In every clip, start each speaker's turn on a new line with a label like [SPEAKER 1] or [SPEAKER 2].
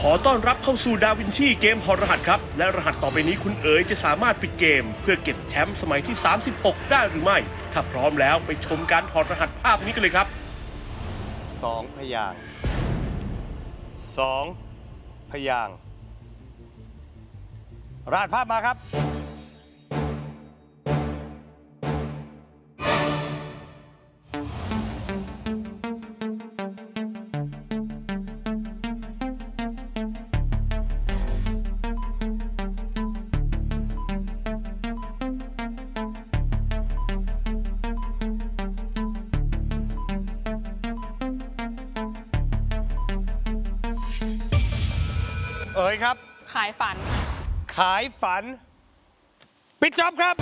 [SPEAKER 1] ขอต้อนรับเข้าสู่ดาวินชีเกมถอรหัสครับ และรหัสต่อไปนี้คุณเอ๋ยจะสามารถปิดเกม เพื่อเก็บแชมป์สมัยที่ 36 ได้หรือไม่ ถ้าพร้อมแล้วไปชมการถอดรหัสภาพนี้กันเลยครับ
[SPEAKER 2] สองพยางค์สองพยางค์ราดภาพมาครับ เอ๋ยครับ
[SPEAKER 3] ขายฝัน
[SPEAKER 2] ขายฝัน ปิดจอบครับ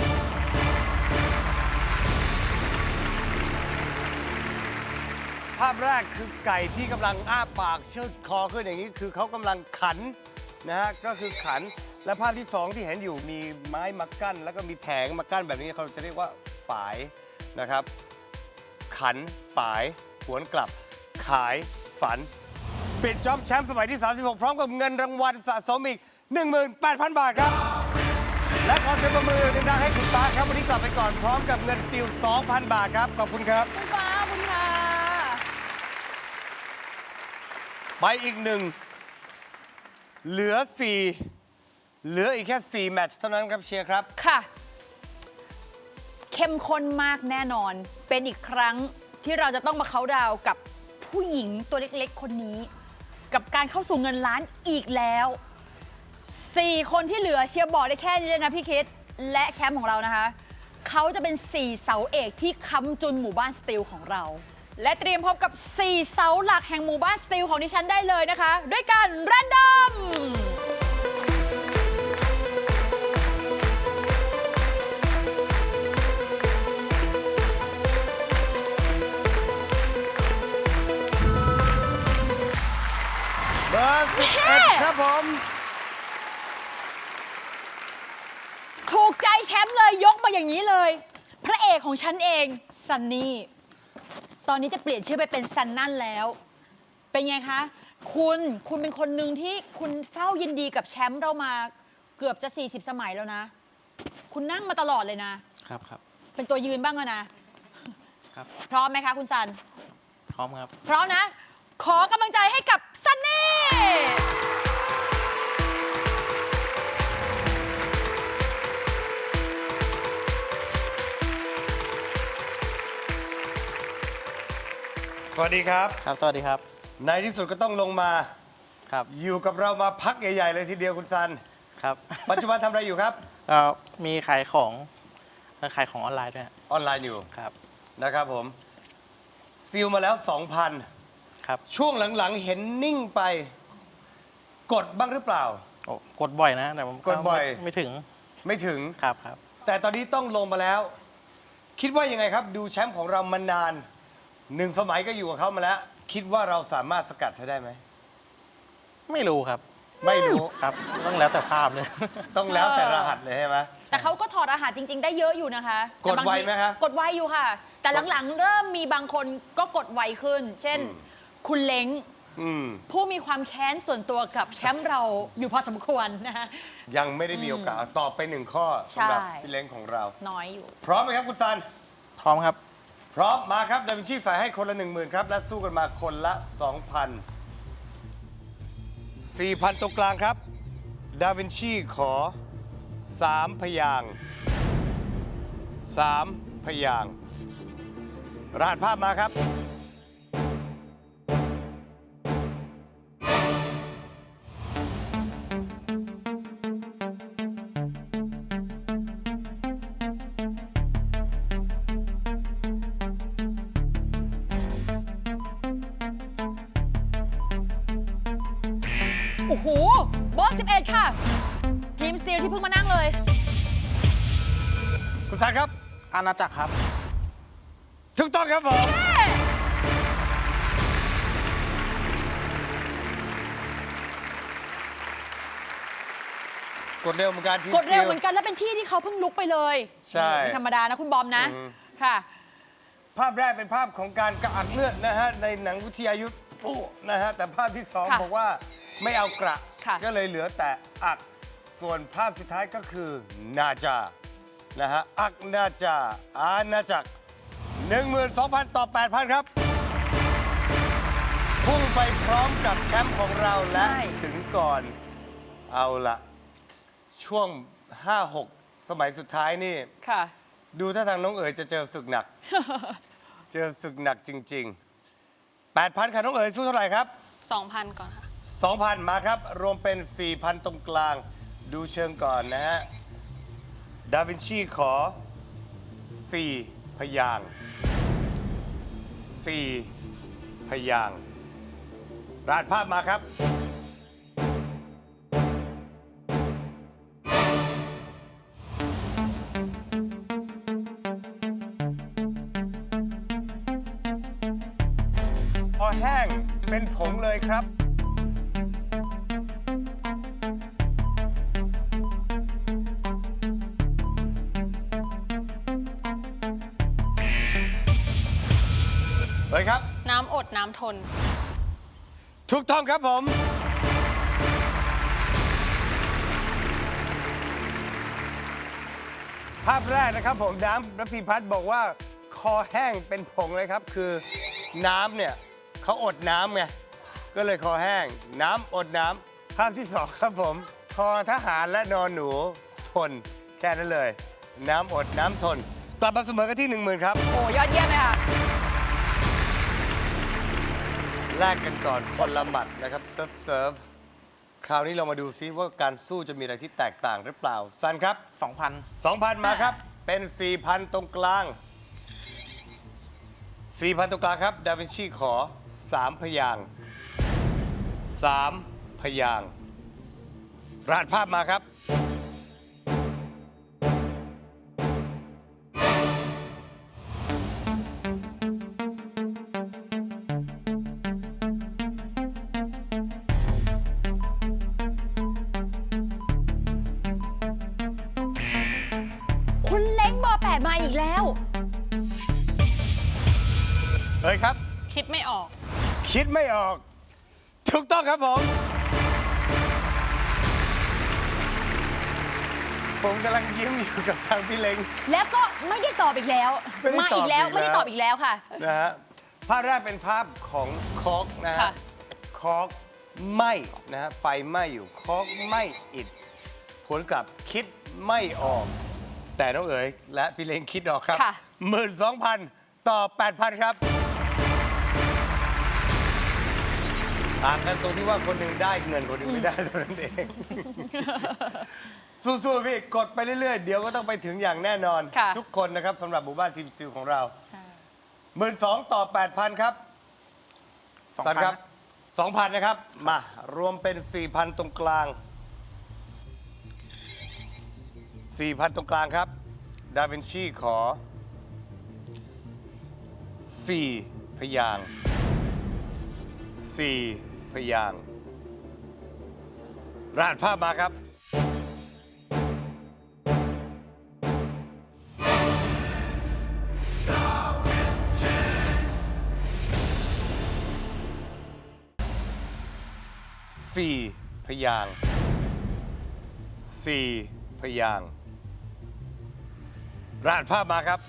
[SPEAKER 2] ภาพแรกคือไก่ที่กำลังอ้าปากเชิดคอขึ้นอย่างนี้คือเขากำลังขันนะฮะก็คือขันและภาพที่สองที่เห็นอยู่มีไม้มากั้น แล้วก็มีแผงมากั้นแบบนี้เขาจะเรียกว่าฝายนะครับ ขันฝายหวนกลับ ขายฝัน ปิดจ็อบแชมป์สมัยที่ 36 พร้อมกับเงินรางวัลสะสมอีก 18,000 บาทครับ และขอเสียงปรบมือดังๆให้คุณฟ้าครับ วันนี้กลับไปก่อนพร้อมกับเงินสตีล 2,000 บาทครับ ขอบคุณครับ
[SPEAKER 3] คุณฟ้าคุณค่ะ
[SPEAKER 2] ไปอีกหนึ่ง เหลือ 4 เหลืออีกแค่ 4 แมตช์เท่านั้นครับเชียร์ครับ
[SPEAKER 3] ค่ะ เข้มข้นมากแน่นอน เป็นอีกครั้งที่เราจะต้องมาเขาน์ดาวน์กับผู้หญิงตัวเล็กๆ คนนี้ กับการเข้าสู่เงินล้านอีกแล้ว 4 คนที่เหลือเชียร์บอกได้แค่นี้เลยนะพี่คิด และแชมป์ของเรานะคะ เขาจะเป็น 4 เสาเอกที่ค้ำจุนหมู่บ้านสติลของเรา และเตรียมพบกับ 4 เสาหลักแห่งหมู่บ้านสติลของดิฉันได้เลยนะคะ ด้วยการแรนดอม
[SPEAKER 2] เบอร์11ครับผม
[SPEAKER 3] ถูกใจแชมป์เลยยกมาอย่างนี้เลย พระเอกของฉันเองซันนี่ ตอนนี้จะเปลี่ยนชื่อไปเป็นซันนั่นแล้ว เป็นไงคะ คุณคุณเป็นคนหนึ่งที่คุณเฝ้ายินดีกับแชมป์เรามาเกือบจะ 40 สมัยแล้วนะ คุณนั่งมาตลอดเลยนะ
[SPEAKER 4] ครับครับ
[SPEAKER 3] เป็นตัวยืนบ้างอะนะ
[SPEAKER 4] ครับ
[SPEAKER 3] พร้อมไหมคะ คุณซัน
[SPEAKER 4] พร้อมครับ
[SPEAKER 3] พร้อมนะ ขอกำลังใจให้กับซันนี่
[SPEAKER 2] สวัสดีครับ
[SPEAKER 4] ครับ สวัสดีครับ
[SPEAKER 2] ในที่สุดก็ต้องลงมา
[SPEAKER 4] ครับ
[SPEAKER 2] อยู่กับเรามาพักใหญ่ๆเลยทีเดียวคุณซัน
[SPEAKER 4] ครับ
[SPEAKER 2] ปัจจุบันทำอะไรอยู่ครับ
[SPEAKER 4] ก็มีขายของขายของออนไลน์ด้วยฮะ
[SPEAKER 2] ออนไลน์อยู่
[SPEAKER 4] ครับ
[SPEAKER 2] นะครับผมสติลมาแล้ว 2,000
[SPEAKER 4] ครับ
[SPEAKER 2] ช่วงหลังๆเห็นนิ่งไป กดบ้างหรือเปล่า
[SPEAKER 4] โอ้กดบ่อยนะแต่ผม
[SPEAKER 2] กดบ่อย
[SPEAKER 4] ไม่ไม่ถึง
[SPEAKER 2] ไม่ถึง
[SPEAKER 4] ครับครับ
[SPEAKER 2] แต่ตอนนี้ต้องลงมาแล้ว คิดว่ายังไงครับ ดูแชมป์ของเรามานานหนึ่งสมัยก็อยู่กับเขามาแล้ว คิดว่าเราสามารถสกัดเธอได้ไหม
[SPEAKER 4] ไม่รู้ครับ
[SPEAKER 2] ไม่รู้
[SPEAKER 4] ครับต้องแล้วแต่ภาพเลย
[SPEAKER 2] ต้องแล้วแต่รหัสเลยใช่ไหม
[SPEAKER 3] แต่เขาก็ถอดรหัสจริง ๆ ได้เยอะอยู่นะคะ
[SPEAKER 2] กดไวไหมคะ
[SPEAKER 3] กดไวอยู่ค่ะ แต่หลังๆ เริ่มมีบางคนก็กดไวขึ้น เช่น
[SPEAKER 2] อืม
[SPEAKER 3] คุณเล้ง
[SPEAKER 2] อืม
[SPEAKER 3] ผู้มีความแค้นส่วนตัวกับแชมป์เราอยู่พอสมควรนะคะ
[SPEAKER 2] ยังไม่ได้มีโอกาสตอบไปหนึ่งข้อสำหรับ
[SPEAKER 3] ใช่
[SPEAKER 2] พี่เล้งของเรา
[SPEAKER 3] น้อยอยู่
[SPEAKER 2] พร้อมไหมครับคุณซัน
[SPEAKER 4] พร้อมครับ
[SPEAKER 2] พร้อมมาครับดาวินชีใส่ให้คนละ 1 0,000 ครับ และสู้กันมาคนละ 2,000 4,000 ตรงกลางครับ ดาวินชีขอ 3 พยางค์3พยางค์รหัสภาพมาครับ ณา
[SPEAKER 4] จักรครับ
[SPEAKER 2] ถูกต้องครับผม กดเร็วเหมือนกันทีม
[SPEAKER 3] กดเร็ว
[SPEAKER 2] สตีล
[SPEAKER 3] เหมือนกันและเป็นที่ที่เขาเพิ่งลุกไปเลย
[SPEAKER 2] ใช่
[SPEAKER 3] ไม่ธรรมดานะคุณบอมนะ
[SPEAKER 2] อืม
[SPEAKER 3] ค่ะ
[SPEAKER 2] ภาพแรกเป็นภาพของการกระอักเลือดนะฮะในหนังวิทยายุทธ์โอ้นะฮะแต่ภาพที่สอง
[SPEAKER 3] ค่ะ
[SPEAKER 2] บอกว่าไม่เอากระ
[SPEAKER 3] ค่ะ
[SPEAKER 2] ก็เลยเหลือแต่อักส่วนภาพสุดท้ายก็คือนาจา นะฮะอักนาจาอาณาจักร12,000 ต่อ 8,000 ครับ พุ่งไปพร้อมกับแชมป์ของเราและ
[SPEAKER 3] ใช่
[SPEAKER 2] ถึงก่อน เอาละช่วง 5-6 สมัยสุดท้ายนี่
[SPEAKER 3] ค่ะ
[SPEAKER 2] ดูถ้าทางน้องเอ๋ยจะเจอศึกหนัก เจอศึกหนักจริง ๆ 8,000 ค่ะ น้องเอ๋ยสู้เท่าไหร่ครับ
[SPEAKER 5] 2,000 ก่อนค่ะ
[SPEAKER 2] 2,000 มาครับ รวมเป็น 4,000 ตรงกลาง ดูเชิงก่อนนะฮะ ดาวินชีขอ 4 พยางค์4พยางค์รหัสภาพมาครับ พอแห้งเป็นผงเลยครับ เลยครับ
[SPEAKER 5] น้ำอดน้ำทน
[SPEAKER 2] ถูกต้องครับผม ภาพแรกนะครับผมน้ำระพีพัฒน์บอกว่า คอแห้งเป็นผงเลยครับ คือน้ำเนี่ยเขาอดน้ำไง ก็เลยคอแห้ง น้ำอดน้ำภาพที่สองครับผมทอทหารและนอนหนูทน แค่นั้นเลย น้ำอดน้ำทน กลับมาเสมอกันที่ 1 0,000 ครับ
[SPEAKER 3] โอ้ยอดเยี่ยมเลยค่ะ
[SPEAKER 2] แลกกันก่อนคนละหมัดนะครับเซิร์ฟเซิร์ฟคราวนี้เรามาดูซิว่าการสู้จะมีอะไรที่แตกต่างหรือเปล่าซันครับ
[SPEAKER 4] 2,000
[SPEAKER 2] 2,000 มาครับ เป็น 4,000 ตรงกลาง 4,000 ตรงกลางครับ ดาวินชีขอ 3 พยางค์3พยางค์รหัสภาพมาครับ
[SPEAKER 3] เล
[SPEAKER 2] ยครับ
[SPEAKER 5] คิดไม่ออก
[SPEAKER 2] คิดไม่ออก ถูกต้องครับผม ผมกำลังยิ้มอยู่กับทางพี่เล้ง
[SPEAKER 3] แล้วก็ไม่ได้ตอบอีกแล้ว
[SPEAKER 2] ไม่ได้
[SPEAKER 3] มาอีกแล้ว
[SPEAKER 2] ตอบอีกแล้ว
[SPEAKER 3] ไม่ได้ตอบอีกแล้วค่ะ
[SPEAKER 2] นะฮะภาพแรกเป็นภาพของคอกนะฮะ
[SPEAKER 3] ค่ะ
[SPEAKER 2] คอกไหม้นะฮะไฟไหม้อยู่คอกไหม้อิดผลกลับคิดไม่ออก แต่น้องเอ๋ยและพี่เล้งคิดออกครับ
[SPEAKER 3] ค่ะ
[SPEAKER 2] หมื่นสองพันต่อแปดพันครับ ต่างกันตรงที่ว่าคนหนึ่งได้เงินคนหนึ่งไม่ได้เท่านั้นเอง สู้ๆพี่กดไปเรื่อยๆ เดี๋ยวก็ต้องไปถึงอย่างแน่นอน
[SPEAKER 3] ค่ะ
[SPEAKER 2] ทุกคนนะครับสำหรับหมู่บ้านทีมสติลของเราหมื่นสองต่อแปดพันครับ
[SPEAKER 4] 2,000
[SPEAKER 2] สันครับสองพันนะครับ มารวมเป็นสี่พันตรงกลางสี่พันตรงกลางครับ ดาวินชีขอสี่พยางค์ สี่พยางค์รหัสภาพมาครับ สี่พยางค์สี่พยางค์รหัสภาพมาครับ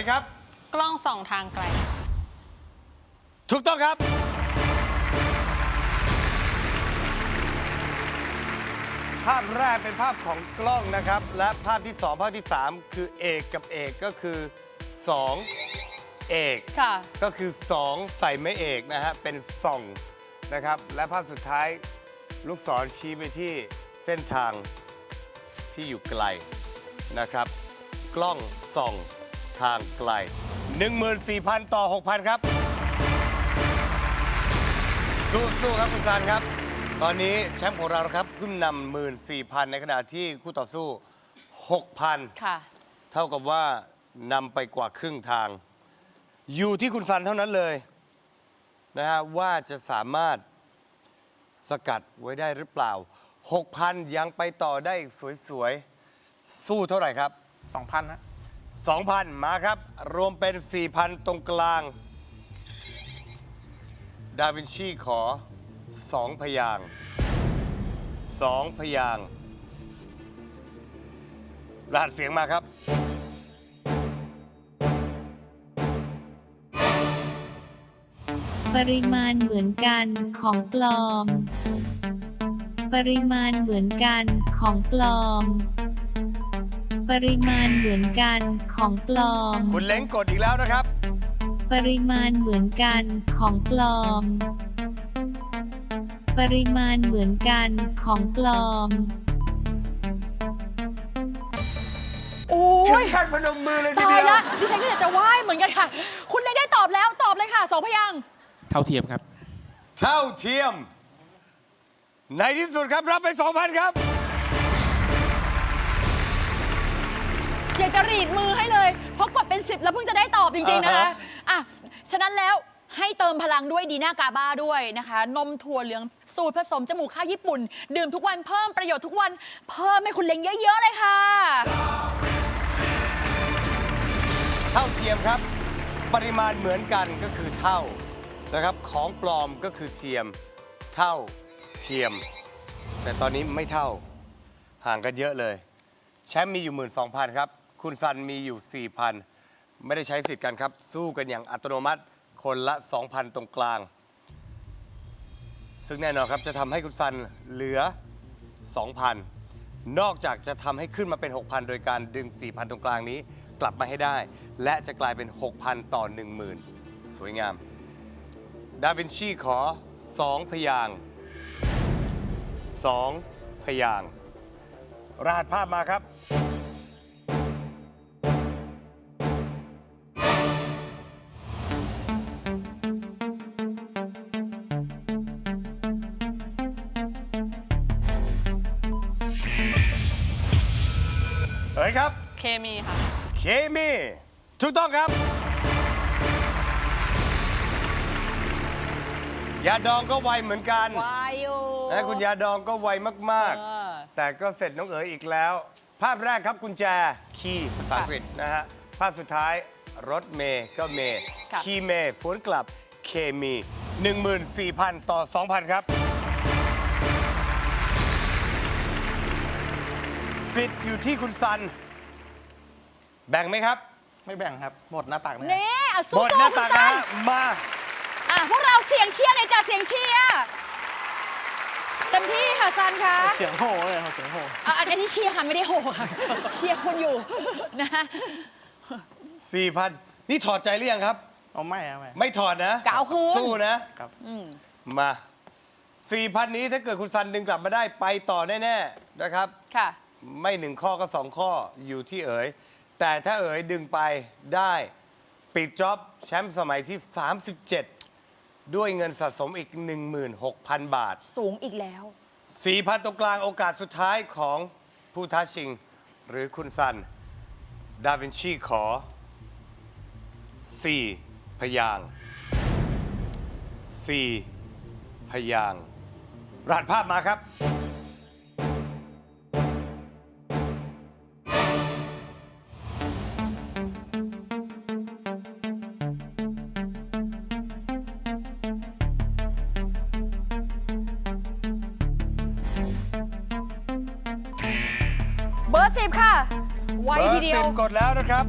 [SPEAKER 2] ยครับ
[SPEAKER 5] กล้องส่องทางไกล
[SPEAKER 2] ถูกต้องครับ ภาพแรกเป็นภาพของกล้องนะครับ และภาพที่สองภาพที่สามคือเอกกับเอกก็คือสองเอก
[SPEAKER 3] ค่ะ
[SPEAKER 2] ก็คือ 2 ใส่ไม่เอกนะฮะ เป็นส่องนะครับ และภาพสุดท้ายลูกศรชี้ไปที่เส้นทางที่อยู่ไกลนะครับ กล้องส่อง ทางไกล 14,000 ต่อ 6,000 ครับ สู้ๆครับคุณซันครับ ตอนนี้แชมป์ของเรานะครับขึ้นนำ14,000 ในขณะที่คู่ต่อสู้ 6,000
[SPEAKER 3] ค่ะ
[SPEAKER 2] เท่ากับว่านำไปกว่าครึ่งทาง อยู่ที่คุณซันเท่านั้นเลยนะฮะว่าจะสามารถสกัดไว้ได้หรือเปล่า 6,000 ยังไปต่อได้อีกสวยๆ สู้เท่าไหร่ครับ
[SPEAKER 4] 2,000นะ
[SPEAKER 2] 2,000 มาครับ รวมเป็น 4,000 ตรงกลาง ดาวินชีขอ 2 พยาง 2 พยางรหัสเสียงมาครับ
[SPEAKER 6] ปริมาณเหมือนกันของปลอม ปริมาณเหมือนกันของปลอม ปริมาณเหมือนกันของปลอม
[SPEAKER 2] คุณเล้งกดอีกแล้วนะครับ
[SPEAKER 6] ปริมาณเหมือนกันของปลอม ปริมาณเหมือนกันของปลอม
[SPEAKER 3] โอ้
[SPEAKER 2] ถึ
[SPEAKER 3] ย
[SPEAKER 2] งขั้นพนมมือเลยที
[SPEAKER 3] ตาย
[SPEAKER 2] เดียว
[SPEAKER 3] ละดิฉันก็อยากจะไหว้เหมือนกันค่ะ คุณเลยได้ตอบแล้วตอบเลยค่ะสองพยางค์
[SPEAKER 7] เท่าเทียมครับ
[SPEAKER 2] เท่าเทียม ในที่สุดครับรับไป 2,000 ครับ
[SPEAKER 3] อยากจะรีดมือให้เลย เพราะกดเป็น 10 แล้วเพิ่งจะได้ตอบจริงๆนะคะ
[SPEAKER 2] อ่าฮะ
[SPEAKER 3] อะฉะนั้นแล้วให้เติมพลังด้วยดีน่ากาบ้าด้วยนะคะ นมถั่วเหลืองสูตรผสมจมูกข้าวญี่ปุ่น ดื่มทุกวันเพิ่มประโยชน์ทุกวัน เพิ่มให้คุณเล็งเยอะๆเลยค่ะ
[SPEAKER 2] เท่าเทียมครับ ปริมาณเหมือนกันก็คือเท่านะครับของปลอมก็คือเทียมเท่าเทียม แต่ตอนนี้ไม่เท่าห่างกันเยอะเลย แชมป์มีอยู่ 12,000 ครับ คุณซันมีอยู่ 4,000 ไม่ได้ใช้สิทธิ์กันครับ สู้กันอย่างอัตโนมัติคนละ 2,000 ตรงกลาง ซึ่งแน่นอนครับจะทำให้คุณซันเหลือ 2,000 นอกจากจะทำให้ขึ้นมาเป็น 6,000 โดยการดึง 4,000 ตรงกลางนี้กลับมาให้ได้ และจะกลายเป็น 6,000 ต่อ 10,000 สวยงาม ดาวินชีขอ 2 พยางค์2พยางค์รหัสภาพมาครับ ครับ
[SPEAKER 5] เคมีค่ะ
[SPEAKER 2] เคมีถูกต้องครับ ยาดองก็ไวเหมือนกัน
[SPEAKER 3] วายโย
[SPEAKER 2] นะคุณยาดองก็ไวมาก
[SPEAKER 3] เออ
[SPEAKER 2] ๆแต่ก็เสร็จน้องเอ๋ยอีกแล้ว ภาพแรกครับกุญแจคีย์ภาษาอังกฤษนะฮะ ภาพสุดท้ายรถเมย์ก็เมย์
[SPEAKER 3] ค่ะ
[SPEAKER 2] คีย์เมย์พ้วนกลับเคมี 14,000 ต่อ 2,000 ครับ สิทธิ์อยู่ที่คุณซัน แบ่งไหมครับ
[SPEAKER 4] ไม่แบ่งครับ หมดหน้าตักเนี่ย
[SPEAKER 3] เน่อะ
[SPEAKER 2] หมด
[SPEAKER 3] สู้
[SPEAKER 2] หน้า
[SPEAKER 3] ๆคุ
[SPEAKER 2] ตั
[SPEAKER 3] ณ
[SPEAKER 2] ก
[SPEAKER 3] ซั
[SPEAKER 2] นะ
[SPEAKER 3] น
[SPEAKER 2] ฮะมา
[SPEAKER 3] อะพวกเราเสียงเชียร์เลยจ้ะเสียงเชียร์เต็มที่ค่ะซันคะ
[SPEAKER 4] เสียงโห่เลยครับเสียงโห่
[SPEAKER 3] อะอันนี้เชียร์ค่ะไม่ได้โหค่ะเชียร์คุณอยู่นะ
[SPEAKER 2] 4,000 นี่ถอดใจหรือยังครับ
[SPEAKER 4] เอาไม่เอาไม่
[SPEAKER 2] ไม่ถอดนะ
[SPEAKER 3] กาวคืน
[SPEAKER 2] สู้นะ
[SPEAKER 4] ครับ
[SPEAKER 3] อืม
[SPEAKER 2] มา 4,000 นี้ถ้าเกิดคุณซันดึงกลับมาได้ไปต่อแน่ ๆ นะครับ
[SPEAKER 3] ค่ะ
[SPEAKER 2] ไม่หนึ่งข้อก็สองข้ออยู่ที่เอ๋ยแต่ถ้าเอ๋ยดึงไปได้ปิดจ็อบแชมป์สมัยที่ 37 ด้วยเงินสะสมอีก 16,000 บาท
[SPEAKER 3] สูงอีกแล้ว
[SPEAKER 2] 4,000ตรงกลางโอกาสสุดท้ายของผู้ท้าชิง หรือคุณซัน ดาวินชีขอ 4 พยางค์4พยางค์รหัสภาพมาครับ
[SPEAKER 3] เบอร์สิบค่ะ ไว
[SPEAKER 2] เบอ
[SPEAKER 3] ที
[SPEAKER 2] ร์
[SPEAKER 3] เดีย
[SPEAKER 2] สิ
[SPEAKER 3] ว
[SPEAKER 2] บกดแล้วนะครับ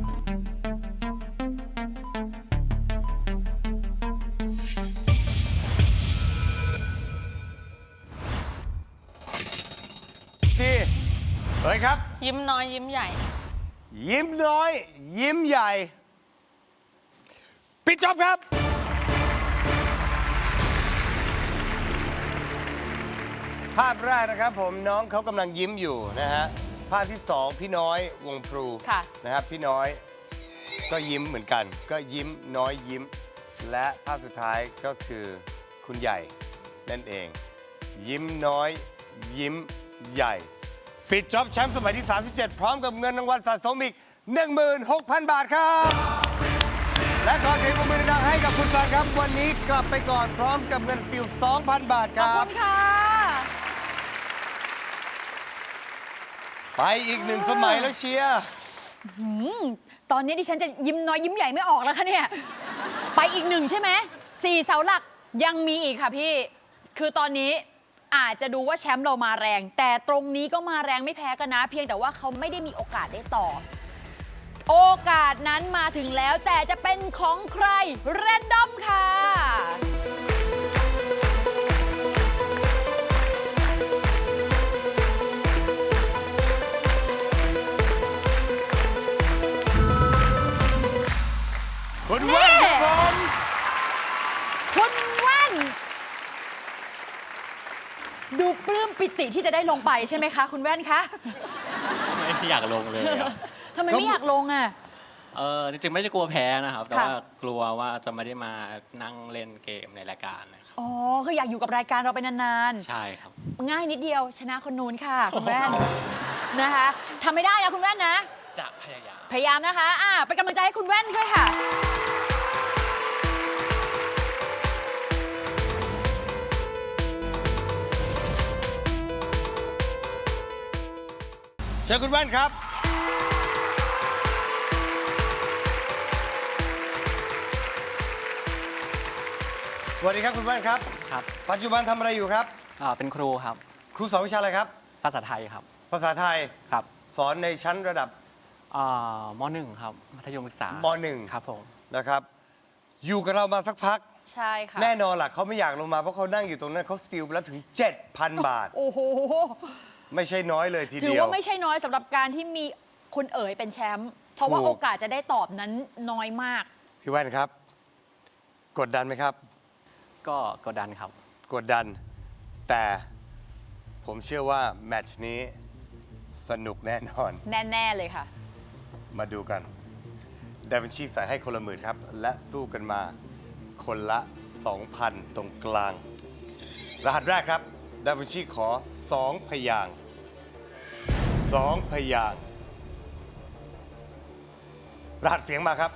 [SPEAKER 2] ที่เฮ้ยครับ
[SPEAKER 5] ยิ้มน้อยยิ้มใหญ่
[SPEAKER 2] ยิ้มน้อย ยิ้มใหญ่ ปิดจอบครับ ภาพแรกนะครับผมน้องเขากำลังยิ้มอยู่นะฮะภาพที่สองพี่น้อยวงพลู
[SPEAKER 3] ค่ะ
[SPEAKER 2] นะครับพี่น้อยก็ยิ้มเหมือนกัน ก็ยิ้มน้อยยิ้ม และภาพสุดท้ายก็คือคุณใหญ่นั่นเอง ยิ้มน้อย ยิ้มใหญ่ ปิดจ็อบแชมป์สมัยที่ 37 พร้อมกับเงินรางวัลสะสมอีก 16,000 บาทครับ และขอเสียงปรบมือดังๆให้กับคุณซันครับ วันนี้กลับไปก่อนพร้อมกับเงินสติล2,000 บาทค
[SPEAKER 3] ขอบ
[SPEAKER 2] รั
[SPEAKER 3] คุ
[SPEAKER 2] บ
[SPEAKER 3] ณค่ะ
[SPEAKER 2] ไปอีกหนึ่งสมัยแล้วเชียร์
[SPEAKER 3] อืมตอนนี้ดิฉันจะยิ้มน้อยยิ้มใหญ่ไม่ออกแล้วคะเนี่ย ไปอีกหนึ่งใช่ไหมสี่เสาหลักยังมีอีกค่ะพี่ คือตอนนี้อาจจะดูว่าแชมป์เรามาแรง แต่ตรงนี้ก็มาแรงไม่แพ้กันนะ เพียงแต่ว่าเขาไม่ได้มีโอกาสได้ต่อ โอกาสนั้นมาถึงแล้วแต่จะเป็นของใครเรนดอมค่ะ
[SPEAKER 2] คุณแว่นครับผม
[SPEAKER 3] คุณแว่น ดูปลื้มปิติที่จะได้ลงไปใช่ไหมคะ คุณแว่นคะ
[SPEAKER 7] ไม่อยากลงเลยครับ
[SPEAKER 3] ทำไมไม่อยากลงอะ
[SPEAKER 7] เออจริงๆไม่ได้กลัวแพ้นะครับ แต่
[SPEAKER 3] ค่ะ
[SPEAKER 7] ว่ากลัวว่าจะไม่ได้มานั่งเล่นเกมในรายการนะครับ
[SPEAKER 3] อ๋อคืออยากอยู่กับรายการเราไปนาน
[SPEAKER 7] ใช่ครับ
[SPEAKER 3] ๆ ง่ายนิดเดียวชนะคนนู้นค่ะ คุณแว่นนะคะทำไม่ได้นะคุณแว่นนะ
[SPEAKER 7] จะพยายาม
[SPEAKER 3] พยายามนะคะ อ่าเป็นกำลังใจให้คุณแว่นด้วยค่ะ
[SPEAKER 2] เชิญคุณแว่นครับ สวัสดีครับคุณแว่นครับ
[SPEAKER 7] ครับ
[SPEAKER 2] ปัจจุบันทำอะไรอยู่ครับ
[SPEAKER 7] อ่าเป็นครูครับ
[SPEAKER 2] ครูสอนวิชาอะไรครับ
[SPEAKER 7] ภาษาไทยครับ
[SPEAKER 2] ภาษาไทย
[SPEAKER 7] ครับ
[SPEAKER 2] สอนในชั้นระดับ
[SPEAKER 7] อ่ามหนึ่งครับ มัธยมศึกษาม
[SPEAKER 2] หนึ่ง
[SPEAKER 7] ครับผม
[SPEAKER 2] นะครับ อยู่กับเรามาสักพัก
[SPEAKER 3] ใช่ค่ะ
[SPEAKER 2] แน่นอนล่ะเขาไม่อยากลงมาเพราะเขานั่งอยู่ตรงนั้นเขาสติลไปแล้วถึง 7,000 บาท
[SPEAKER 3] โอ้โห
[SPEAKER 2] ไม่ใช่น้อยเลยที
[SPEAKER 3] ถือ
[SPEAKER 2] เดียว
[SPEAKER 3] ว่าไม่ใช่น้อยสำหรับการที่มีคุณเอ๋ยเป็นแชมป์ เพราะว่า
[SPEAKER 2] ถูก
[SPEAKER 3] โอกาสจะได้ตอบนั้นน้อยมาก
[SPEAKER 2] พี่แว่นครับ กดดันไหมครับ
[SPEAKER 7] ก็กดดันครับ
[SPEAKER 2] กดดัน แต่ผมเชื่อว่าแมตช์นี้สนุกแน่นอน
[SPEAKER 3] แน่ ๆ เลยค่ะ
[SPEAKER 2] มาดูกันดาวินชีใส่ให้คนละหมื่นครับ และสู้กันมาคนละ 2,000 ตรงกลาง รหัสแรกครับดาวินชีขอ 2 พยาง 2 พยาง รหัสเสียงมาครับ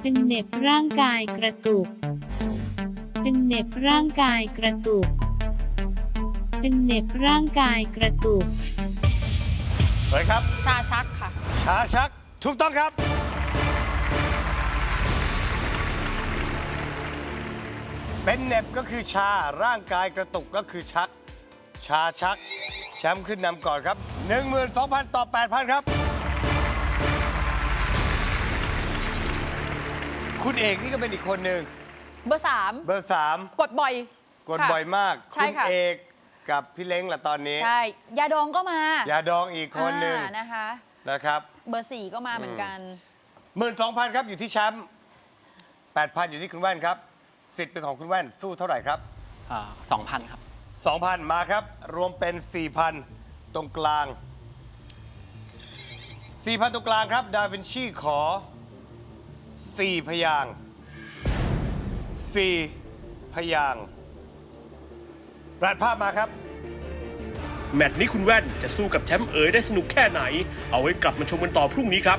[SPEAKER 6] เป็นเน็บร่างกายกระตุก เป็นเน็บร่างกายกระตุก เป็นเหน็บร่างกายกระตุก
[SPEAKER 2] เฮ้ยครับ
[SPEAKER 5] ชาชักค่ะ
[SPEAKER 2] ชาชักถูกต้องครับ เป็นเหน็บก็คือชาร่างกายกระตุกก็คือชัก ชาชัก แชมป์ขึ้นนำก่อนครับ 12,000 ต่อ 8,000 ครับ คุณเอกนี่ก็เป็นอีกคนหนึ่ง
[SPEAKER 3] เบอร์สาม
[SPEAKER 2] เบอร์
[SPEAKER 3] กดบ่อย
[SPEAKER 2] 3กด
[SPEAKER 3] ค่ะ
[SPEAKER 2] บ่อยมาก
[SPEAKER 3] ใช่
[SPEAKER 2] คุณ
[SPEAKER 3] ค่ะ
[SPEAKER 2] เอก กับพี่เล้งล่ะตอนนี้
[SPEAKER 3] ใช่ยาดองก็มา
[SPEAKER 2] ยาดองอีกคนหนึ่ง
[SPEAKER 3] อ่านะคะ
[SPEAKER 2] นะครับ
[SPEAKER 3] เบอร์สี่ก็มาเหมือนกัน
[SPEAKER 2] 12,000ครับอยู่ที่แชมป์8,000อยู่ที่คุณแว่นครับ สิทธิ์เป็นของคุณแว่นสู้เท่าไหร่ครับ
[SPEAKER 7] อ่าสองพันครับ
[SPEAKER 2] 2,000 มาครับ รวมเป็น 4,000 ตรงกลาง 4,000 ตรงกลางครับ ดาวินชีขอ 4 พยางค์4พยางค์ รัดภาพมาครับ
[SPEAKER 1] แมตช์นี้คุณแว่นจะสู้กับแชมป์เอ๋ยได้สนุกแค่ไหน เอาไว้กลับมาชมกันต่อพรุ่งนี้ครับ